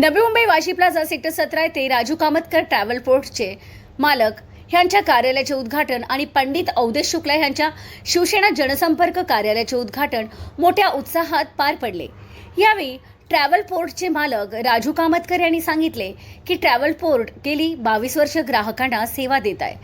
Navi Mumbai Vashi plaza sector सतरा येथे Raju Kamatkar travel पोर्टचे मालक यांच्या कार्यालयाचे उद्घाटन आणि पंडित अवधेश शुक्ला यांच्या शिवसेना जनसंपर्क कार्यालयाचे उद्घाटन मोठ्या उत्साहात पार पडले. यावेळी ट्रॅव्हल पोर्टचे मालक राजू कामतकर यांनी सांगितले की ट्रॅव्हल पोर्ट गेली बावीस वर्ष ग्राहकांना सेवा देत आहे.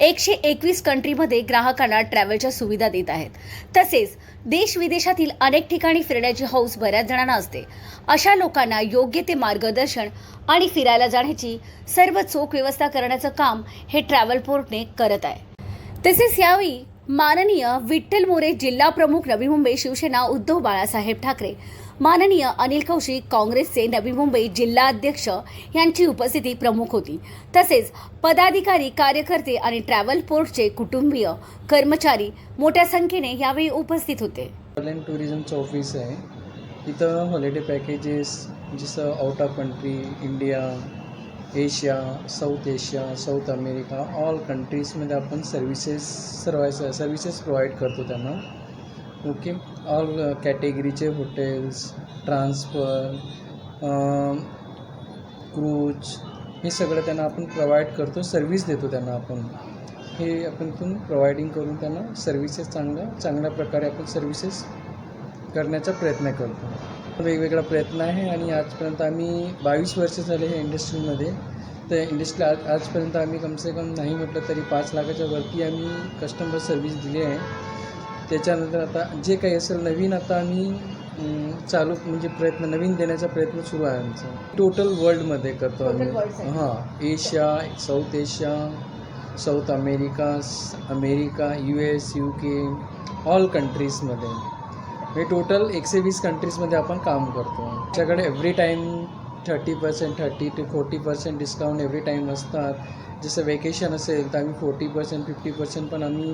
एकशे एकवीस कंट्रीमध्ये ग्राहकांना ट्रॅव्हलच्या सुविधा देत आहेत. तसेच देश विदेशातील अनेक ठिकाणी फिरण्याची हौस बऱ्याच जणांना असते. अशा लोकांना योग्य ते मार्गदर्शन आणि फिरायला जाण्याची सर्व चोख व्यवस्था करण्याचं काम हे ट्रॅव्हल पोर्टने करत आहे. तसेच यावेळी माननीय विठ्ठल मोरे जिल्हा प्रमुख नवी मुंबई शिवसेना उद्धव बाळासाहेब ठाकरे माननीय अनिल कौशिक काँग्रेसचे नवी मुंबई जिल्हा अध्यक्ष यांची उपस्थिती प्रमुख होती. तसेच पदाधिकारी कार्यकर्ते आणि ट्रॅव्हल पोर्टचे कुटुंबीय कर्मचारी मोठ्या संख्येने यावेळी उपस्थित होते. ट्रॅव्हल टुरिझमचं ऑफिस आहे. इथं हॉलिडे पॅकेजेस जसं out of country India Asia South Asia South America all कंट्रीजमध्ये आपण सर्विसेस सर्वाय सर्विसेस प्रोव्हाइड करतो त्यांना. ओके ऑल कॅटेगरीचे हॉटेल्स ट्रान्सफर क्रूज हे सगळं त्यांना आपण प्रोव्हाइड करतो सर्विस देतो त्यांना आपण. हे आपण इथून प्रोव्हाइडिंग करून त्यांना सर्व्हिसेस चांगल्या चांगल्या प्रकारे आपण सर्विसेस करण्याचा प्रयत्न करतो. वेगवेगळा प्रयत्न आहे आणि आजपर्यंत आम्ही बावीस वर्ष झाले हे इंडस्ट्रीमध्ये तर इंडस्ट्री आज आजपर्यंत आम्ही कमसे कम नाही म्हटलं तरी पाच लाखाच्या वरती आम्ही कस्टमर सर्व्हिस दिली आहे. त्याच्यानंतर आता जे काही असेल नवीन आता आम्ही चालू म्हणजे प्रयत्न नवीन देण्याचा प्रयत्न सुरू आहे आमचा. टोटल वर्ल्डमध्ये करतो आम्ही. हां Asia South Asia South America America U S U K all कंट्रीजमध्ये हे टोटल एकशे वीस कंट्रीजमध्ये आपण काम करतो. आमच्याकडे every time thirty percent thirty to forty percent discount every time असतात. जसं वेकेशन असेल तर आम्ही फोर्टी पर्सेंट फिफ्टी पर्सेंट पण आम्ही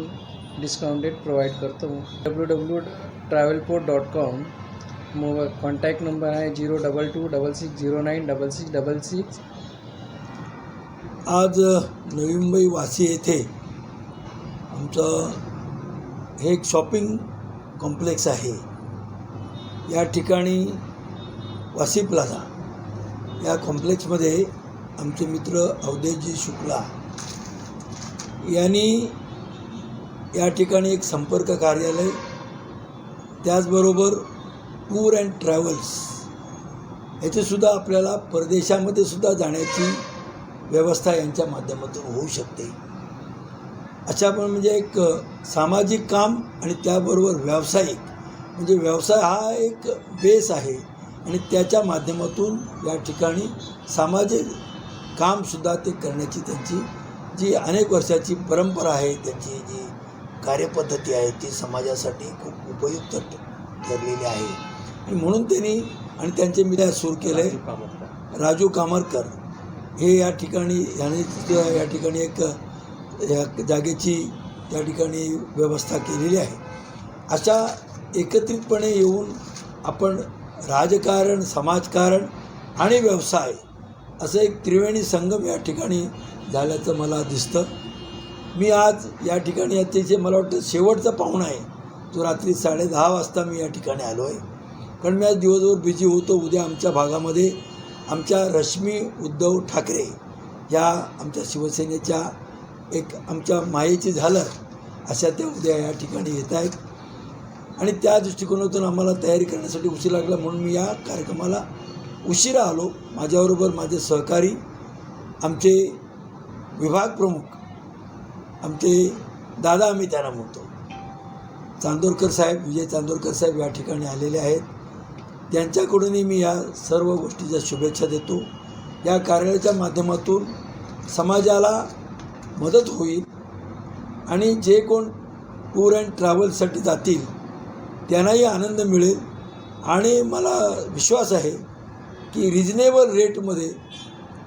डिस्काउंटेड प्रोव्हाइड करतो. W W travel port dot com mob contact number आहे zero double two double six zero nine double six double six आज नवी मुंबई वाशी येथे आमचं हे एक शॉपिंग कॉम्प्लेक्स आहे. या ठिकाणी वासी प्लाझा या कॉम्प्लेक्समध्ये आमचे मित्र अवधेशजी शुक्ला यांनी या ठिकाणी एक संपर्क कार्यालय त्याचबरोबर टूर अँड ट्रॅव्हल्स याचेसुद्धा आपल्याला परदेशामध्ये सुद्धा जाण्याची व्यवस्था यांच्या माध्यमातून होऊ शकते. अशा पण म्हणजे एक सामाजिक काम आणि त्याबरोबर व्यावसायिक. म्हणजे व्यवसाय हा एक बेस आहे. आणि त्याच्या माध्यमातून या ठिकाणी सामाजिक कामसुद्धा ते करण्याची त्यांची जी अनेक वर्षाची परंपरा आहे त्यांची जी कार्यपद्धती आहे ती समाजासाठी खूप उपयुक्त ठ- ठरलेली आहे. आणि म्हणून त्यांनी आणि त्यांचे मीडिया सुरू केलं आहे राजू कामरकर हे या ठिकाणी याने या ठिकाणी एक या जागेची त्या ठिकाणी व्यवस्था केलेली आहे. अशा एकत्रितपणे येऊन आपण राजकारण समाजकारण आणि व्यवसाय असं एक त्रिवेणी संगम या ठिकाणी झाल्याचं मला दिसतं. मी आज या ठिकाणी अतिशय मला वाटतं शेवटचा पाहुणा आहे. तो रात्री साडेदहा वाजता मी या ठिकाणी आलो आहे कारण मी आज दिवसभर बिझी होतो. उद्या आमच्या भागामध्ये आमच्या रश्मी उद्धव ठाकरे या आमच्या शिवसेनेच्या एक आमच्या मायेची झालं अशा त्या उद्या या ठिकाणी येत आहेत. आणि त्या दृष्टिकोनातून आम्हाला तयारी करण्यासाठी उशीर लागला म्हणून मी या कार्यक्रमाला उशिरा आलो. माझ्याबरोबर माझे सहकारी आमचे विभाग प्रमुख आमचे दादा आम्ही त्यांना म्हणतो. चांदोरकर साहेब विजय चांदोरकर साहेब या ठिकाणी आलेले आहेत. त्यांच्याकडूनही मी या सर्व गोष्टीच्या शुभेच्छा देतो. या कार्यालयाच्या माध्यमातून समाजाला मदत होईल आणि जे कोण टूर अँड ट्रॅव्हलसाठी जातील त्यांनाही आनंद मिळेल. आणि मला विश्वास आहे की रिजनेबल रेटमध्ये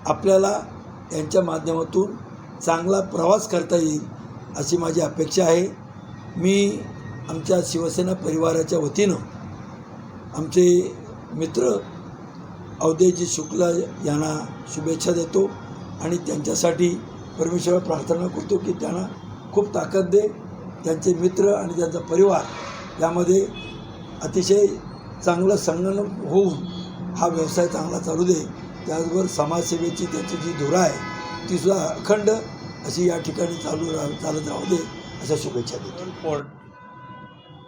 आपल्याला यांच्या माध्यमातून चांगला प्रवास करता येईल अशी माझी अपेक्षा आहे. मी आमच्या शिवसेना परिवाराच्या वतीनं आमचे मित्र अवधेजी शुक्ला यांना शुभेच्छा देतो आणि त्यांच्यासाठी परमेश्वर प्रार्थना करतो की त्यांना खूप ताकद दे. त्यांचे मित्र आणि त्यांचा परिवार यामध्ये अतिशय चांगलं संगणक होऊन हा व्यवसाय चांगला चालू दे. त्याचबरोबर समाजसेवेची त्याची जी धुरा आहे ती सुद्धा अखंड अशी या ठिकाणी चालू राह चालत राहू दे अशा शुभेच्छा देतो. ट्रॅव्हल पोर्ट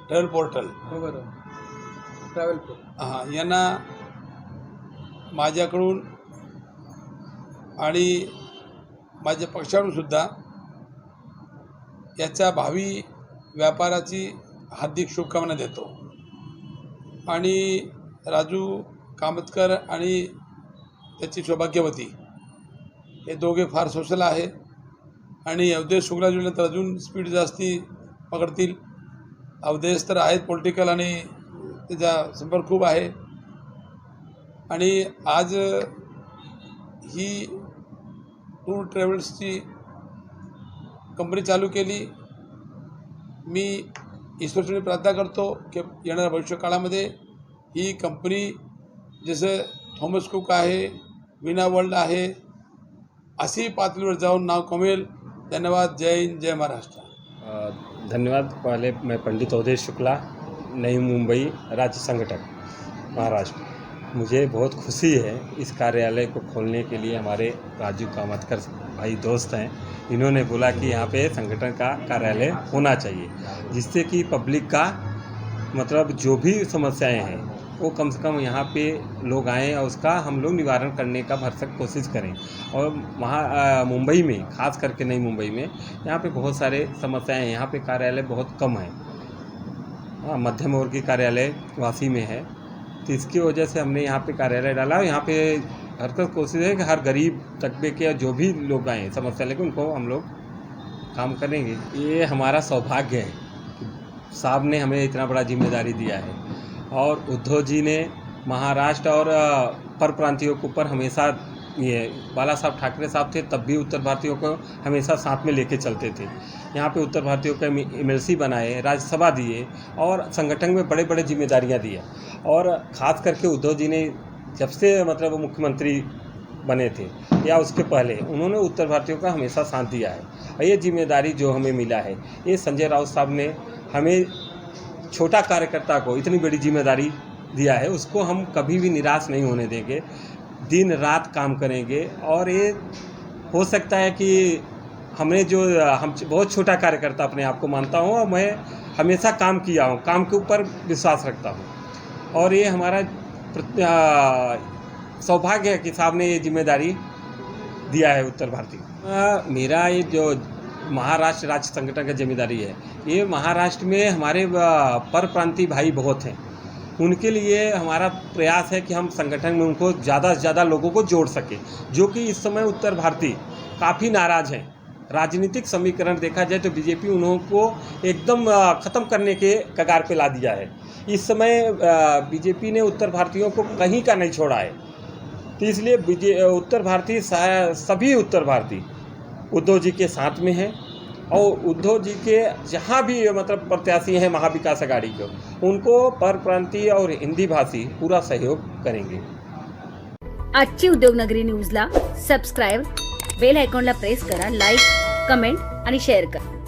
ट्रॅव्हल पोर्टल हो बरं ट्रॅव्हल पोर्ट हां यांना माझ्याकडून आणि माझ्या पक्षाकडून सुद्धा याच्या भावी व्यापाराची हार्दिक शुभकामना देतो. आणि राजू कामतकर आणि त्याची सौभाग्यवती हे दोघे फार सोशल आहे. आणि अवधेश शुक्ला तर अजून स्पीड जास्ती पकडतील. अवधेश तर आहेत पॉलिटिकल आणि त्याचा संपर्क खूप आहे. आणि आज ही टूर ट्रॅव्हल्सची कंपनी चालू केली. मी ईश्वरचरणी प्रार्थना करतो की येणाऱ्या भविष्यकाळामध्ये ही कंपनी जसं थॉमस कुक आहे विना वर्ल्ड आहे अशी पातळीवर जाऊन नाव कमेल धन्यवाद. जय हिंद जय महाराष्ट्र. धन्यवाद. पहले मैं पंडित अवधेश शुक्ला नई मुंबई राज्य संघटक महाराष्ट्र. मुझे बहुत खुशी है इस कार्यालय को खोलने के लिए हमारे राजू कामतकर भाई दोस्त हैं। इन्होंने बोला कि यहाँ पे संगठन का कार्यालय होना चाहिए, जिससे कि पब्लिक का मतलब जो भी समस्याएँ हैं, वो कम से कम यहाँ पे लोग आएँ और उसका हम लोग निवारण करने का भरसक कोशिश करें। और वहाँ मुंबई में, खास करके नई मुंबई में, यहाँ पे बहुत सारे समस्याएँ हैं। यहाँ पे कार्यालय बहुत कम है। हाँ मध्यम वर्गीय कार्यालय वासी में है। तो इसकी वजह से हमने यहाँ पे कार्यालय डाला और यहाँ पे हर तक कोशिश है कि हर गरीब, तकबे के जो भी लोग आए समस्या लेके उनको हम लोग काम करेंगे। ये हमारा सौभाग्य है कि साहब ने हमें इतना बड़ा ज़िम्मेदारी दिया है और उद्धव जी ने महाराष्ट्र और पर प्रांतियों के ऊपर हमेशा ये बाला साहब ठाकरे साहब थे, तब भी उत्तर भारतीयों को हमेशा साथ में लेके चलते थे। यहाँ पे उत्तर भारतीयों को एम बनाए, राज्यसभा दिए और संगठन में बड़े बड़े जिम्मेदारियाँ दिए। और ख़ास करके उद्धव जी ने जब से मतलब मुख्यमंत्री बने थे या उसके पहले, उन्होंने उत्तर भारतीयों का हमेशा साथ दिया है। और ये ज़िम्मेदारी जो हमें मिला है, ये संजय राउत साहब ने हमें छोटा कार्यकर्ता को इतनी बड़ी ज़िम्मेदारी दिया है, उसको हम कभी भी निराश नहीं होने देंगे। दिन रात काम करेंगे और ये हो सकता है कि हमने जो हम बहुत छोटा कार्यकर्ता अपने आप को मानता हूँ और मैं हमेशा काम किया हूँ काम के ऊपर विश्वास रखता हूँ। और ये हमारा सौभाग्य है कि साहब ने ये ज़िम्मेदारी दिया है उत्तर भारतीय मेरा ये जो महाराष्ट्र राज्य संगठन का ज़िम्मेदारी है ये महाराष्ट्र में हमारे आ, परप्रांतीय भाई बहुत हैं। उनके लिए हमारा प्रयास है कि हम संगठन में उनको ज़्यादा से ज़्यादा लोगों को जोड़ सकें, जो कि इस समय उत्तर भारतीय काफ़ी नाराज़ हैं। राजनीतिक समीकरण देखा जाए तो बीजेपी उन्हों को एकदम ख़त्म करने के कगार पे ला दिया है। इस समय बीजेपी ने उत्तर भारतीयों को कहीं का नहीं छोड़ा है। तो इसलिए उत्तर भारतीय सभी उत्तर भारतीय उद्धव जी के साथ में हैं। और उद्धव जी के जहाँ भी मतलब प्रत्याशी हैं महाविकास आघाड़ी के, उनको पर प्रांतीय और हिंदी भाषी पूरा सहयोग करेंगे। अच्छी उद्योग आजची उद्योगनगरी न्यूजला सबस्क्राईब बेल आयकॉनला प्रेस करा लाइक कमेंट और शेयर करा।